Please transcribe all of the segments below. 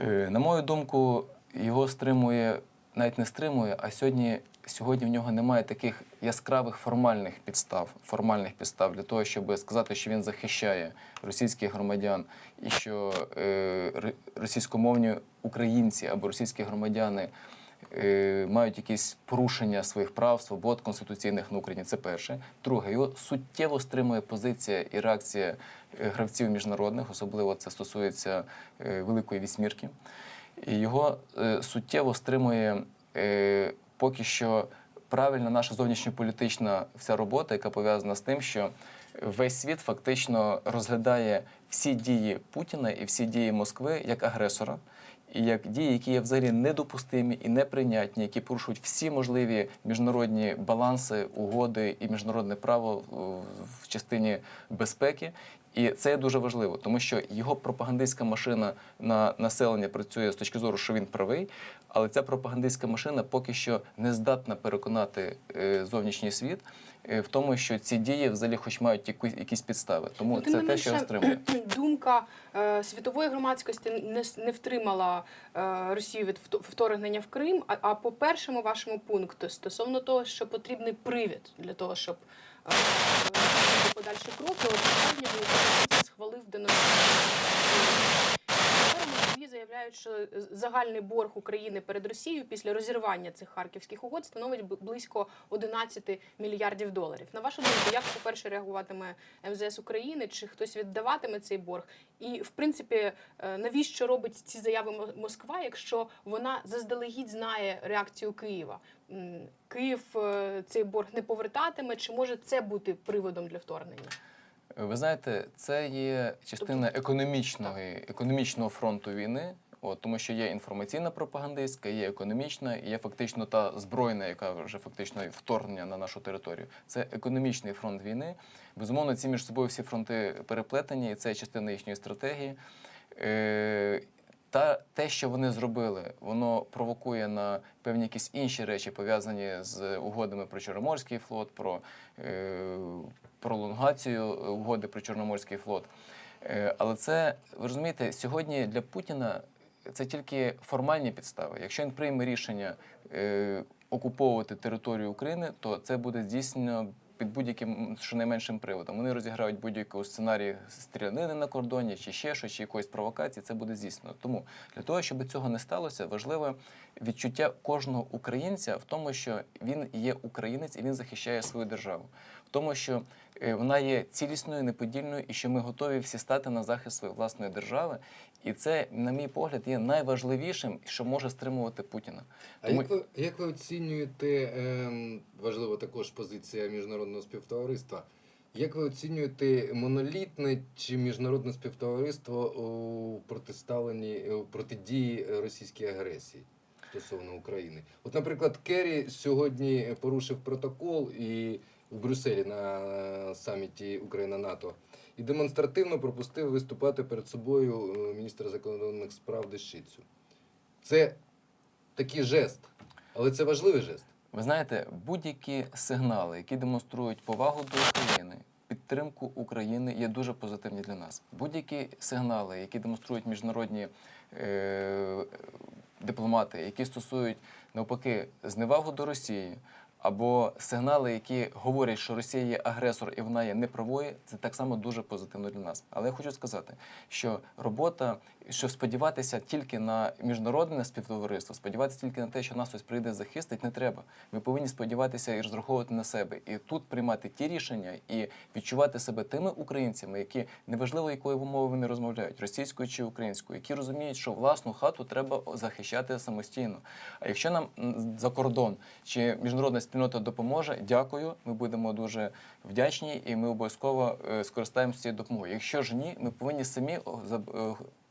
Е, На мою думку, його стримує, навіть не стримує, а сьогодні, сьогодні в нього немає таких яскравих формальних підстав, формальних підстав для того, щоб сказати, що він захищає російських громадян і що е, російськомовні українці або російські громадяни е, мають якісь порушення своїх прав, свобод конституційних на Україні. Це перше. Друге, його суттєво стримує позиція і реакція гравців міжнародних, особливо це стосується е, Великої вісьмірки. І його е, суттєво стримує е, поки що правильна наша зовнішньополітична вся робота, яка пов'язана з тим, що весь світ фактично розглядає всі дії Путіна і всі дії Москви як агресора. І як дії, які є взагалі недопустимі і неприйнятні, які порушують всі можливі міжнародні баланси, угоди і міжнародне право в частині безпеки. І це є дуже важливо, тому що його пропагандистська машина на населення працює з точки зору, що він правий, але ця пропагандистська машина поки що не здатна переконати е, зовнішній світ е, в тому, що ці дії взагалі хоч мають якісь підстави. Тому Ну, це те, що його стримує. думка е, світової громадськості не, не втримала Росію від вторгнення в Крим. А, а по першому вашому пункту стосовно того, що потрібний привід для того, щоб подальші кроки, Україна денонсацію. Москві заявляють, що загальний борг України перед Росією після розірвання цих харківських угод становить близько 11 мільярдів доларів. На вашу думку, як по-перше реагуватиме МЗС України? Чи хтось віддаватиме цей борг? І в принципі, е, навіщо робить ці заяви Москва, якщо вона заздалегідь знає реакцію Києва? Київ е, цей борг не повертатиме, чи може це бути приводом для вторгнення? Ви знаєте, це є частина економічної, економічного фронту війни. От, тому що є інформаційна пропагандистська, є економічна, і є фактично та збройна, яка вже фактично вторгнення на нашу територію. Це економічний фронт війни. Безумовно, ці між собою всі фронти переплетені, і це частина їхньої стратегії. Е, та те, що вони зробили, воно провокує на певні якісь інші речі, пов'язані з угодами про Чорноморський флот, про е, пролонгацію угоди про Чорноморський флот. Е, але це, ви розумієте, сьогодні для Путіна це тільки формальні підстави. Якщо він прийме рішення е, окуповувати територію України, то це буде здійснено під будь-яким щонайменшим приводом. Вони розіграють будь-який сценарій стрілянини на кордоні, чи ще щось, чи якоїсь провокації, це буде здійснено. Тому для того, щоб цього не сталося, важливе відчуття кожного українця в тому, що він є українець і він захищає свою державу, в тому, що вона є цілісною, неподільною, і що ми готові всі стати на захист своєї власної держави. І це, на мій погляд, є найважливішим, що може стримувати Путіна. А Тому- як ви, як ви оцінюєте, ем, важливо також позиція міжнародного співтовариства, як ви оцінюєте монолітне чи міжнародне співтовариство у протиставленні у протидії російській агресії стосовно України? От, наприклад, Керрі сьогодні порушив протокол і в Брюсселі на е, саміті Україна-НАТО і демонстративно пропустив виступати перед собою е, міністра закордонних справ Дещицю. Це такий жест, але це важливий жест. Ви знаєте, будь-які сигнали, які демонструють повагу до України, підтримку України, є дуже позитивні для нас. Будь-які сигнали, які демонструють міжнародні е, дипломати, які стосують навпаки зневагу до Росії. Або сигнали, які говорять, що Росія є агресор і вона є неправою, це так само дуже позитивно для нас. Але я хочу сказати, що робота, що сподіватися тільки на міжнародне співтовариство, сподіватися тільки на те, що нас хтось прийде захистить, не треба. Ми повинні сподіватися і розраховувати на себе, і тут приймати ті рішення і відчувати себе тими українцями, які неважливо якою мовою вони розмовляють, російською чи українською, які розуміють, що власну хату треба захищати самостійно. А якщо нам за кордон чи міжнародна спільнота допоможе, дякую. Ми будемо дуже вдячні, і ми обов'язково е, скористаємося цією допомогою. Якщо ж ні, ми повинні самі е,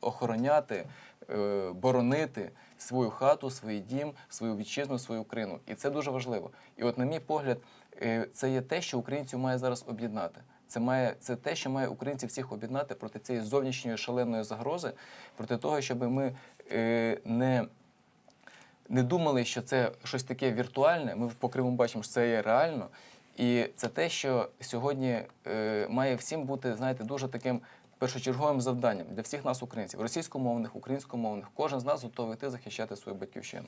охороняти, е, боронити свою хату, свій дім, свою вітчизну, свою Україну. І це дуже важливо. І от, на мій погляд, це є те, що українців має зараз об'єднати. Це має це те, що має українців всіх об'єднати проти цієї зовнішньої шаленої загрози, проти того, щоб ми е, не не думали, що це щось таке віртуальне. Ми по Криму бачимо, що це є реально. І це те, що сьогодні е, має всім бути, знаєте, дуже таким першочерговим завданням для всіх нас, українців, російськомовних, українськомовних. Кожен з нас готовий йти захищати свою батьківщину.